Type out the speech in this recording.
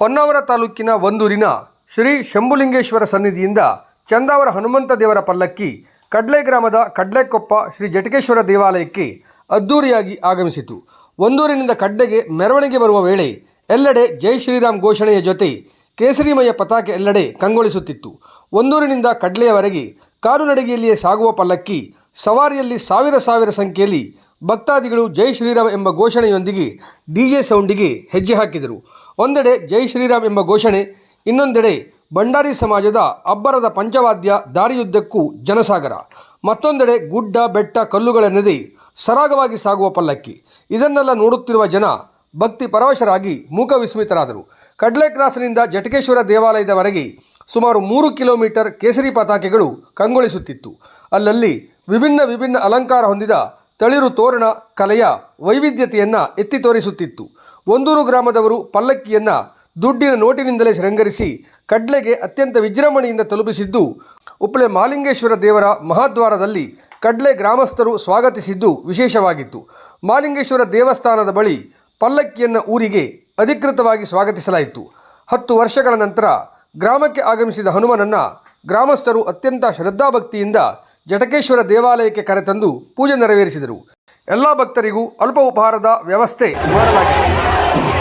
ಹೊನ್ನಾವರ ತಾಲೂಕಿನ ಒಂದೂರಿನ ಶ್ರೀ ಶಂಭುಲಿಂಗೇಶ್ವರ ಸನ್ನಿಧಿಯಿಂದ ಚಂದಾವರ ಹನುಮಂತ ದೇವರ ಪಲ್ಲಕ್ಕಿ ಕಡ್ಲೆ ಗ್ರಾಮದ ಕಡ್ಲೆಕೊಪ್ಪ ಶ್ರೀ ಜಟಕೇಶ್ವರ ದೇವಾಲಯಕ್ಕೆ ಅದ್ದೂರಿಯಾಗಿ ಆಗಮಿಸಿತು. ಒಂದೂರಿನಿಂದ ಕಡ್ಲೆಗೆ ಮೆರವಣಿಗೆ ಬರುವ ವೇಳೆ ಎಲ್ಲೆಡೆ ಜೈ ಶ್ರೀರಾಮ್ ಘೋಷಣೆಯ ಜೊತೆ ಕೇಸರಿಮಯ ಪತಾಕೆ ಎಲ್ಲೆಡೆ ಕಂಗೊಳಿಸುತ್ತಿತ್ತು. ಒಂದೂರಿನಿಂದ ಕಡ್ಲೆಯವರೆಗೆ ಕಾರುನಡಿಗೆಯಲ್ಲಿಯೇ ಸಾಗುವ ಪಲ್ಲಕ್ಕಿ ಸವಾರಿಯಲ್ಲಿ ಸಾವಿರ ಸಾವಿರ ಸಂಖ್ಯೆಯಲ್ಲಿ ಭಕ್ತಾದಿಗಳು ಜೈ ಶ್ರೀರಾಮ್ ಎಂಬ ಘೋಷಣೆಯೊಂದಿಗೆ ಡಿಜೆ ಸೌಂಡಿಗೆ ಹೆಜ್ಜೆ ಹಾಕಿದರು. ಒಂದೆಡೆ ಜೈ ಶ್ರೀರಾಮ್ ಎಂಬ ಘೋಷಣೆ, ಇನ್ನೊಂದೆಡೆ ಭಂಡಾರಿ ಸಮಾಜದ ಅಬ್ಬರದ ಪಂಚವಾದ್ಯ ದಾರಿಯುದ್ದಕ್ಕೂ ಜನಸಾಗರ. ಮತ್ತೊಂದೆಡೆ ಗುಡ್ಡ, ಬೆಟ್ಟ, ಕಲ್ಲುಗಳ ನದಿ ಸರಾಗವಾಗಿ ಸಾಗುವ ಪಲ್ಲಕ್ಕಿ. ಇದನ್ನೆಲ್ಲ ನೋಡುತ್ತಿರುವ ಜನ ಭಕ್ತಿ ಪರವಶರಾಗಿ ಮೂಕ ವಿಸ್ಮಿತರಾದರು. ಕಡಲೆ ಕ್ರಾಸ್ನಿಂದ ಜಟಕೇಶ್ವರ ದೇವಾಲಯದವರೆಗೆ ಸುಮಾರು ಮೂರು ಕಿಲೋಮೀಟರ್ ಕೇಸರಿ ಪತಾಕೆಗಳು ಕಂಗೊಳಿಸುತ್ತಿತ್ತು. ಅಲ್ಲಲ್ಲಿ ವಿಭಿನ್ನ ವಿಭಿನ್ನ ಅಲಂಕಾರ ಹೊಂದಿದ ತಳಿರು ತೋರಣ ಕಲೆಯ ವೈವಿಧ್ಯತೆಯನ್ನು ಎತ್ತಿ ತೋರಿಸುತ್ತಿತ್ತು. ಒಂದೂರು ಗ್ರಾಮದವರು ಪಲ್ಲಕ್ಕಿಯನ್ನು ದುಡ್ಡಿನ ನೋಟಿನಿಂದಲೇ ಶೃಂಗರಿಸಿ, ಕಡ್ಲೆಗೆ ಅತ್ಯಂತ ವಿಜೃಂಭಣೆಯಿಂದ ತಲುಪಿಸಿದ್ದು ಉಪ್ಪಳೆ ಮಾಲಿಂಗೇಶ್ವರ ದೇವರ ಮಹಾದ್ವಾರದಲ್ಲಿ ಕಡ್ಲೆ ಗ್ರಾಮಸ್ಥರು ಸ್ವಾಗತಿಸಿದ್ದು ವಿಶೇಷವಾಗಿತ್ತು. ಮಾಲಿಂಗೇಶ್ವರ ದೇವಸ್ಥಾನದ ಬಳಿ ಪಲ್ಲಕ್ಕಿಯನ್ನು ಊರಿಗೆ ಅಧಿಕೃತವಾಗಿ ಸ್ವಾಗತಿಸಲಾಯಿತು. ಹತ್ತು ವರ್ಷಗಳ ನಂತರ ಗ್ರಾಮಕ್ಕೆ ಆಗಮಿಸಿದ ಹನುಮನನ್ನು ಗ್ರಾಮಸ್ಥರು ಅತ್ಯಂತ ಶ್ರದ್ಧಾಭಕ್ತಿಯಿಂದ ಜಟಕೇಶ್ವರ ದೇವಾಲಯಕ್ಕೆ ಕರೆತಂದು ಪೂಜೆ ನೆರವೇರಿಸಿದರು. ಎಲ್ಲ ಭಕ್ತರಿಗೂ ಅಲ್ಪ ಉಪಹಾರದ ವ್ಯವಸ್ಥೆ ಮಾಡಲಾಗಿದೆ.